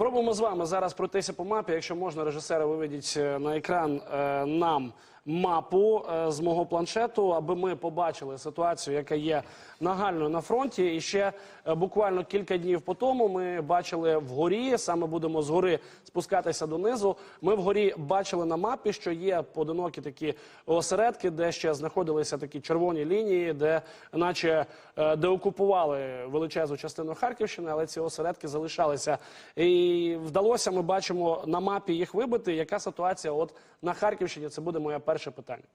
Спробуємо з вами зараз пройтися по мапі. Якщо можна, режисери виведіть е, на екран е, нам мапу е, з мого планшету, аби ми побачили ситуацію, яка є нагальною на фронті. І ще е, буквально кілька днів по тому ми бачили вгорі, саме будемо згори спускатися донизу. Ми вгорі бачили на мапі, що є поодинокі такі осередки, де ще знаходилися такі червоні лінії, де наче е, деокупували величезну частину Харківщини, але ці осередки залишалися. І вдалося, ми бачимо на мапі їх вибити. Яка ситуація от на Харківщині? Це буде моє перше питання.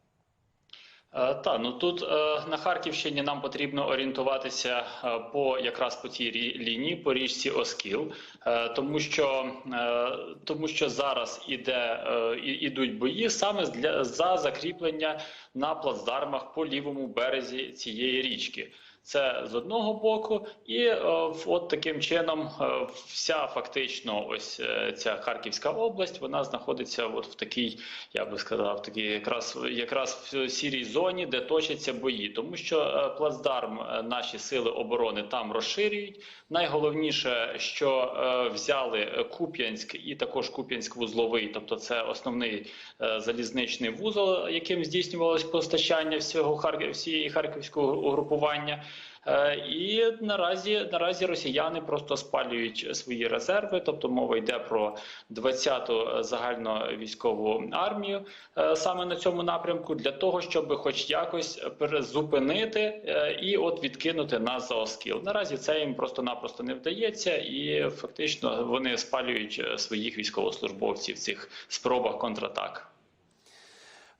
Та ну тут е, на Харківщині нам потрібно орієнтуватися е, по якраз по цій лінії, по річці Оскіл, е, тому що е, тому що зараз іде е, ідуть бої саме для за закріплення на плацдармах по лівому березі цієї річки. Це з одного боку, і е, от таким чином е, вся фактично, ось е, ця Харківська область, вона знаходиться от в такій, я би сказав, такій якраз якраз в сірій зоні, де точаться бої, тому що плацдарм наші сили оборони там розширюють. Найголовніше, що взяли Куп'янськ і також Куп'янськ-вузловий, тобто це основний залізничний вузол, яким здійснювалось постачання всього всієї харківського угрупування. Е, І наразі наразі росіяни просто спалюють свої резерви, тобто мова йде про 20-ту загальновійськову армію е, саме на цьому напрямку, для того, щоб хоч якось перезупинити е, і от відкинути нас за оскіл. Наразі це їм просто-напросто не вдається, і фактично вони спалюють своїх військовослужбовців в цих спробах контратак.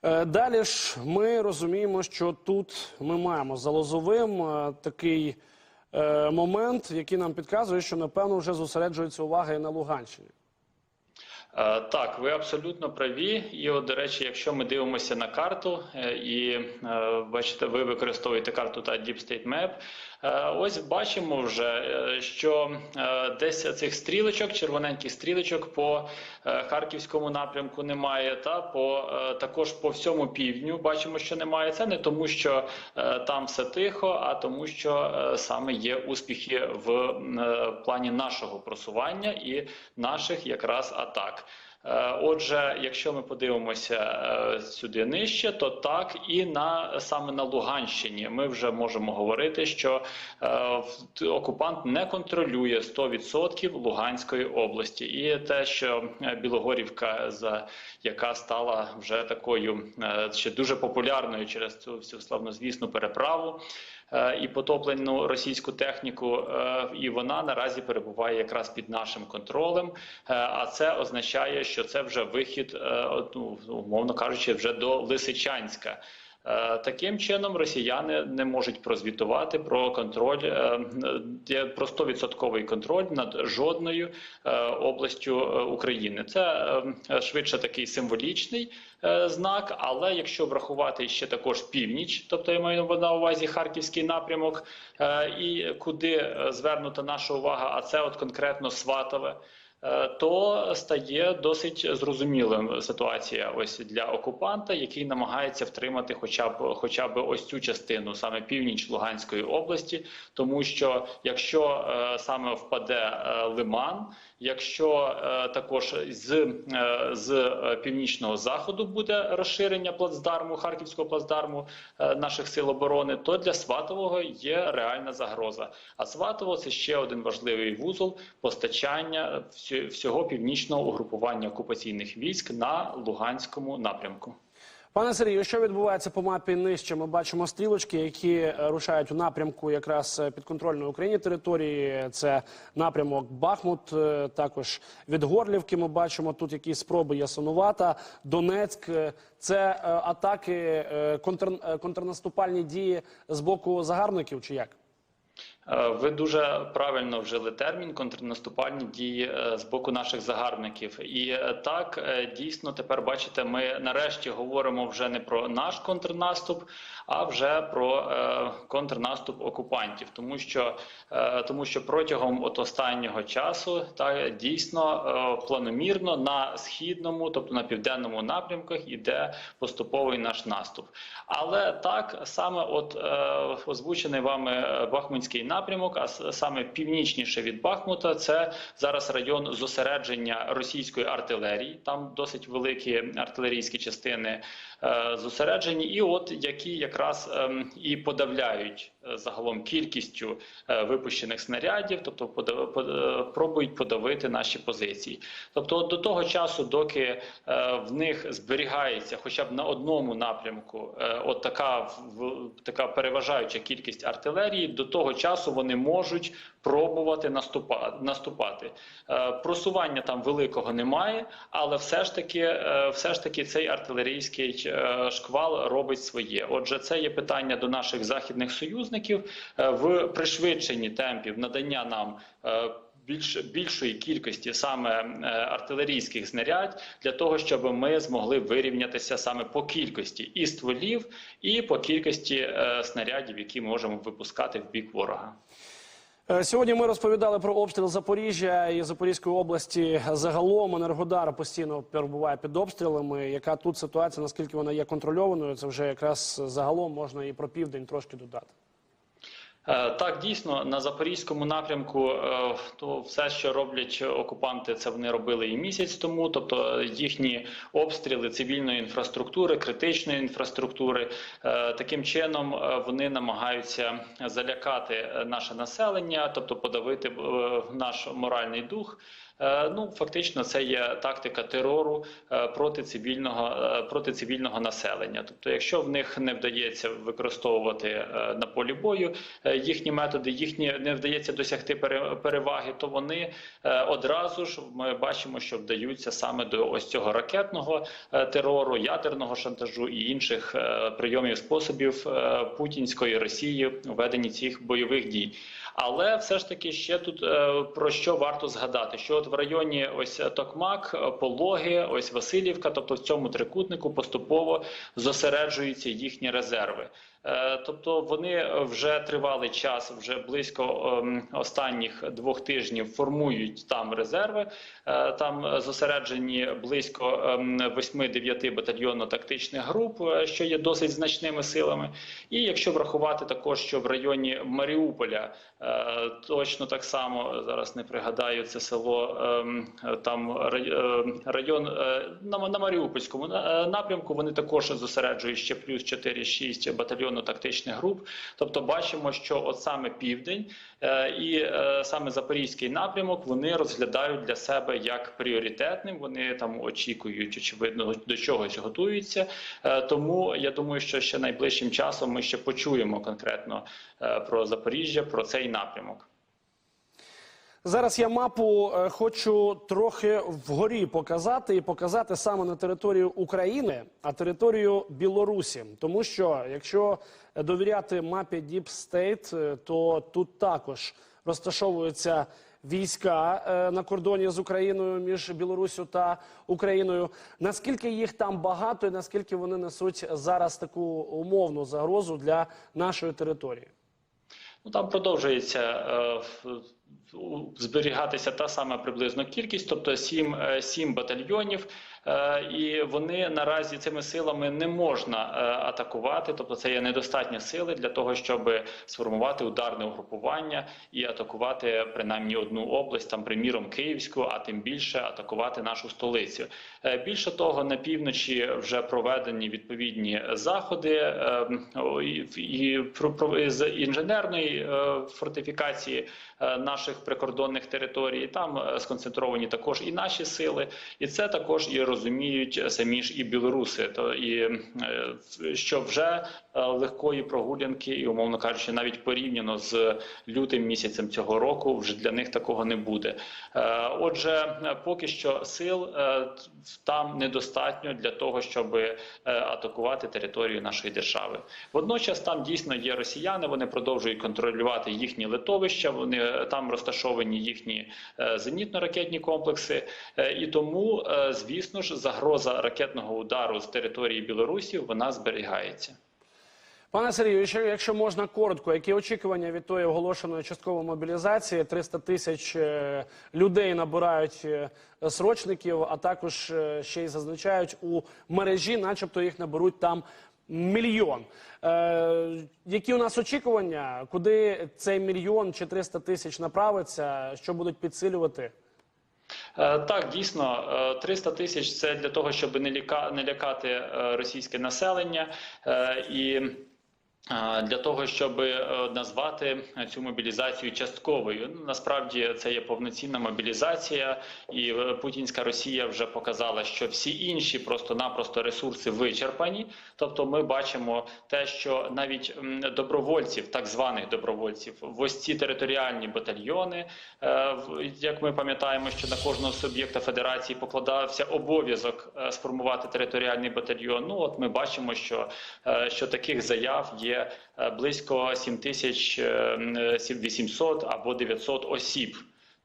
Е, Далі ж ми розуміємо, що тут ми маємо за Лозовим е, такий е, момент, який нам підказує, що напевно вже зосереджується увага і на Луганщині. Так, ви абсолютно праві. І, от, до речі, якщо ми дивимося на карту, і бачите, ви використовуєте карту та Deep State Map, ось бачимо вже, е, що е, десь цих стрілочок, червоненьких стрілочок по е, харківському напрямку немає, та по е, також по всьому півдню бачимо, що немає. Це не тому, що е, там все тихо, а тому, що е, саме є успіхи в е, плані нашого просування і наших якраз атак. Е, Отже, якщо ми подивимося е, сюди нижче, то так і на саме на Луганщині ми вже можемо говорити, що е, окупант не контролює 100% Луганської області, і те, що е, Білогорівка, за яка стала вже такою ще дуже популярною через цю всю славнозвісну переправу і потоплену російську техніку, е, і вона наразі перебуває якраз під нашим контролем. Е, А це означає, що це вже вихід, е, ну, умовно кажучи, вже до Лисичанська. Е, Таким чином росіяни не можуть прозвітувати про контроль е, про 100% контроль над жодною е, областю України. Це швидше такий символічний знак. Але якщо врахувати ще також північ, тобто я маю на увазі харківський напрямок, і куди звернута наша увага, а це от конкретно Сватове. Е, То стає досить зрозумілим ситуація ось для окупанта, який намагається втримати, хоча б хоча б ось цю частину, саме північ Луганської області, тому що якщо е, саме впаде е, лиман, якщо е, також з, е, з е, північного заходу буде розширення плацдарму, харківського плацдарму наших сил оборони, то для Сватового є реальна загроза. А Сватово це ще один важливий вузол постачання всього північного угрупування окупаційних військ на Луганському напрямку. Пане Сергію, що відбувається по мапі нижче? Ми бачимо стрілочки, які е, рушають у напрямку якраз е, підконтрольної Україні території. Це напрямок Бахмут. е, Також від Горлівки ми бачимо тут якісь спроби Ясинувата, Донецьк. Це атаки, е, контр, е, контрнаступальні дії з боку загарбників чи як? Е, Ви дуже правильно вжили термін контрнаступальні дії е, з боку наших загарбників. І е, так дійсно тепер бачите, ми нарешті говоримо вже не про наш контрнаступ, а вже про контрнаступ окупантів, тому що тому що протягом от останнього часу та дійсно планомірно на східному, тобто на південному напрямках, іде поступовий наш наступ. Але так саме, от озвучений вами Бахмутський напрямок, напрямок, а саме північніше від Бахмута, це зараз район зосередження російської артилерії. Там досить великі артилерійські частини зосереджені, і от які якраз ем, і подавляють е, загалом кількістю е, випущених снарядів, тобто е, пробують подавити наші позиції. Тобто, до того часу, доки е, в них зберігається, хоча б на одному напрямку, е, от така така переважаюча кількість артилерії, до того часу вони можуть пробувати наступати. наступати. Е, Просування там великого немає, але все ж таки, е, все ж таки, цей артилерійський е, шквал робить своє. Отже, це є питання до наших західних союзників в пришвидшенні темпів надання нам. Більш більшої кількості саме артилерійських знарядь для того, щоб ми змогли вирівнятися саме по кількості і стволів, і по кількості снарядів, які можемо випускати в бік ворога. Е, Сьогодні ми розповідали про обстріл Запоріжжя і Запорізької області. Загалом Енергодар постійно перебуває під обстрілами. Яка тут ситуація? Наскільки вона є контрольованою? Це вже якраз загалом можна і про південь трошки додати. Е, Так, дійсно, на запорізькому напрямку е, то все, що роблять окупанти, це вони робили і місяць тому. Тобто їхні обстріли цивільної інфраструктури, критичної інфраструктури, е, таким чином вони намагаються залякати наше населення, тобто подавити наш моральний дух. Е, Ну, фактично, це є тактика терору е, проти цивільного е, проти цивільного населення. Тобто, якщо в них не вдається використовувати на полі бою їхні методи, їхні не вдається досягти пере- переваги, то вони одразу ж ми бачимо, що вдаються саме до ось цього ракетного терору, ядерного шантажу і інших прийомів способів путінської Росії у цих бойових дій. Але все ж таки ще тут е, про що варто згадати, що от в районі ось Токмак, е, Пологи, ось Васильівка, тобто в цьому трикутнику поступово зосереджуються їхні резерви. Е, Тобто вони вже тривалий час, вже близько ем, останніх двох тижнів формують там резерви. Е, Там зосереджені близько ем, 8-9 батальйонно-тактичних груп, е, що є досить значними силами. І якщо врахувати також, що в районі Маріуполя е, точно так само зараз не пригадаю це село, ем, там е, район е, на, Маріупольському е, напрямку. Вони також зосереджують ще плюс 4-6 батальйонно-тактичних груп. Тобто бачимо, що от саме південь е, і е, саме запорізький напрямок вони розглядають для себе як пріоритетним. Вони там очікують, очевидно, до чогось готуються. Е, Тому я думаю, що ще найближчим часом ми ще почуємо конкретно про Запоріжжя, про цей напрямок. Зараз я мапу е, хочу трохи вгорі показати і показати саме на територію України, а територію Білорусі. Тому що якщо довіряти мапі Deep State, е, то тут також розташовуються війська е, на кордоні з Україною між Білоруссю та Україною. Наскільки їх там багато, і наскільки вони несуть зараз таку умовну загрозу для нашої території? Ну там продовжується зберігатися та сама приблизно кількість, тобто 7, е, 7 батальйонів. Е, І вони наразі цими силами не можна е, атакувати, тобто це є недостатні сили для того, щоб сформувати ударне угрупування і атакувати принаймні одну область, там приміром Київську, а тим більше атакувати нашу столицю. Е, Більше того, на півночі вже проведені відповідні заходи е, і, з інженерної е, фортифікації е, наших прикордонних територій. Там е, сконцентровані також і наші сили, і це також і розуміють самі ж і білоруси. То і е, що вже е, легкої прогулянки, і умовно кажучи, навіть порівняно з лютим місяцем цього року, вже для них такого не буде. Е, Отже, е, поки що сил е, там недостатньо для того, щоб е, атакувати територію нашої держави. Водночас там дійсно є росіяни. Вони продовжують контролювати їхні литовища. Вони е, там розташовані їхні е, зенітно-ракетні комплекси, Е, і тому, е, звісно ж, загроза ракетного удару з території Білорусі вона зберігається. Пане Сергію, якщо, якщо можна коротко, які очікування від тої оголошеної часткової мобілізації? 300 тисяч е, людей набирають е, срочників, а також е, ще й зазначають у мережі, начебто їх наберуть там мільйон. Е, які у нас очікування? Куди цей мільйон чи 300 тисяч направиться? Що будуть підсилювати? Так, дійсно, е, 300 тисяч це для того, щоб не лякати російське населення і. Для того щоб е, назвати цю мобілізацію частковою, Ну, насправді це є повноцінна мобілізація, і е, путінська Росія вже показала, що всі інші просто-напросто ресурси вичерпані. Тобто, ми бачимо те, що навіть добровольців, так званих добровольців, в ось ці територіальні батальйони, е, як ми пам'ятаємо, що на кожного суб'єкта федерації покладався обов'язок сформувати територіальний батальйон. Ну от ми бачимо, що, що таких заяв є е, близько 7800 або 900 осіб.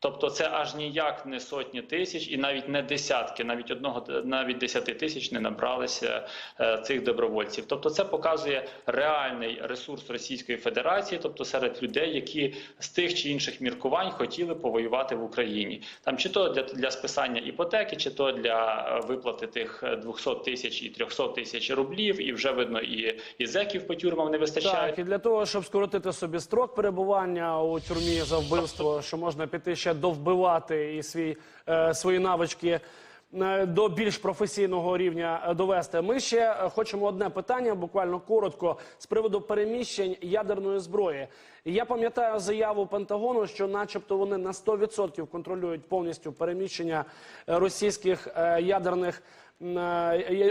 Тобто це аж ніяк не сотні тисяч і навіть не десятки, навіть одного навіть десяти тисяч не набралися е, цих добровольців. Тобто, це показує реальний ресурс Російської Федерації, тобто серед людей, які з тих чи інших міркувань хотіли повоювати в Україні. Там чи то для, для списання іпотеки, чи то для е, виплати тих е, 200 тисяч і 300 тисяч рублів, і вже видно, і, і зеків по тюрмам не вистачає. Так, і для того, щоб скоротити собі строк перебування у тюрмі за вбивство, що можна піти ще довбивати і свій, е, свої навички е, до більш професійного рівня довести. Ми ще хочемо одне питання, буквально коротко, з приводу переміщень ядерної зброї. Я пам'ятаю заяву Пентагону, що, начебто, вони на 100% контролюють повністю переміщення е, російських е, ядерних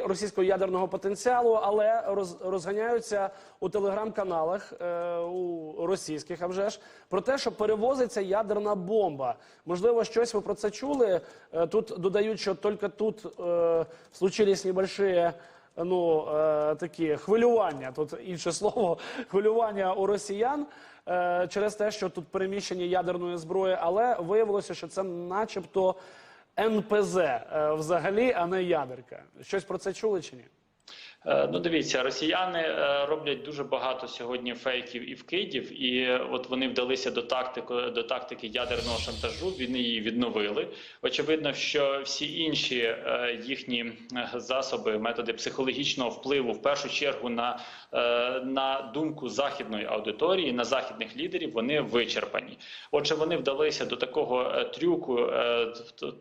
російського ядерного потенціалу, але роз, розганяються у телеграм-каналах е, у російських, а вже ж про те, що перевозиться ядерна бомба. Можливо, щось ви про це чули. Е, Тут додають, що тільки тут е, случились небольшие ну, е, такі хвилювання, тут інше слово, хвилювання у росіян е, через те, що тут переміщення ядерної зброї, але виявилося, що це начебто НПЗ е, взагалі, а не ядерка. Щось про це чули чи ні? Е, Ну, дивіться, росіяни е, роблять дуже багато сьогодні фейків і вкидів, і е, от вони вдалися до тактики до тактики ядерного шантажу. Вони її відновили. Очевидно, що всі інші їхні засоби, методи психологічного впливу, в першу чергу на, на думку західної аудиторії, на західних лідерів, вони вичерпані. Отже, вони вдалися до такого трюку,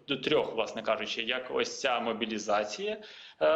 до трьох, власне кажучи, як ось ця мобілізація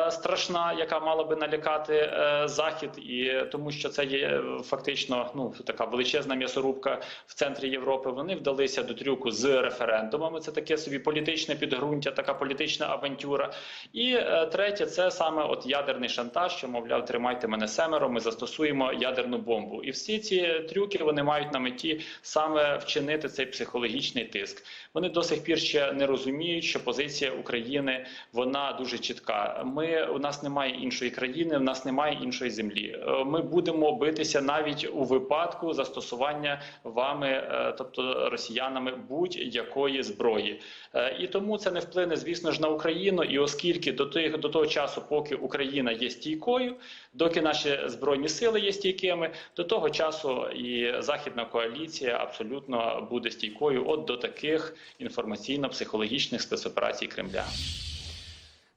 страшна, яка мала би налякати е, захід, і тому що це є е, фактично ну така величезна м'ясорубка в центрі Європи. Вони вдалися до трюку з референдумами. Це таке собі політичне підґрунтя, така політична авантюра. І е, третє, це саме от ядерний шантаж, що мовляв, тримайте мене семеро, ми застосуємо ядерну бомбу. І всі ці трюки вони мають на меті саме вчинити цей психологічний тиск. Вони до сих пір ще не розуміють, що позиція України вона дуже чітка. Ми у нас немає іншої країни, у нас немає іншої землі. Е, Ми будемо битися навіть у випадку застосування вами, е, тобто росіянами, будь-якої зброї. Е, І тому це не вплине, звісно ж, на Україну. І оскільки до тих до того часу, поки Україна є стійкою, доки наші збройні сили є стійкими, до того часу і західна коаліція абсолютно буде стійкою от до таких інформаційно-психологічних спецоперацій Кремля.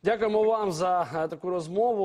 Дякуємо вам за е, таку розмову.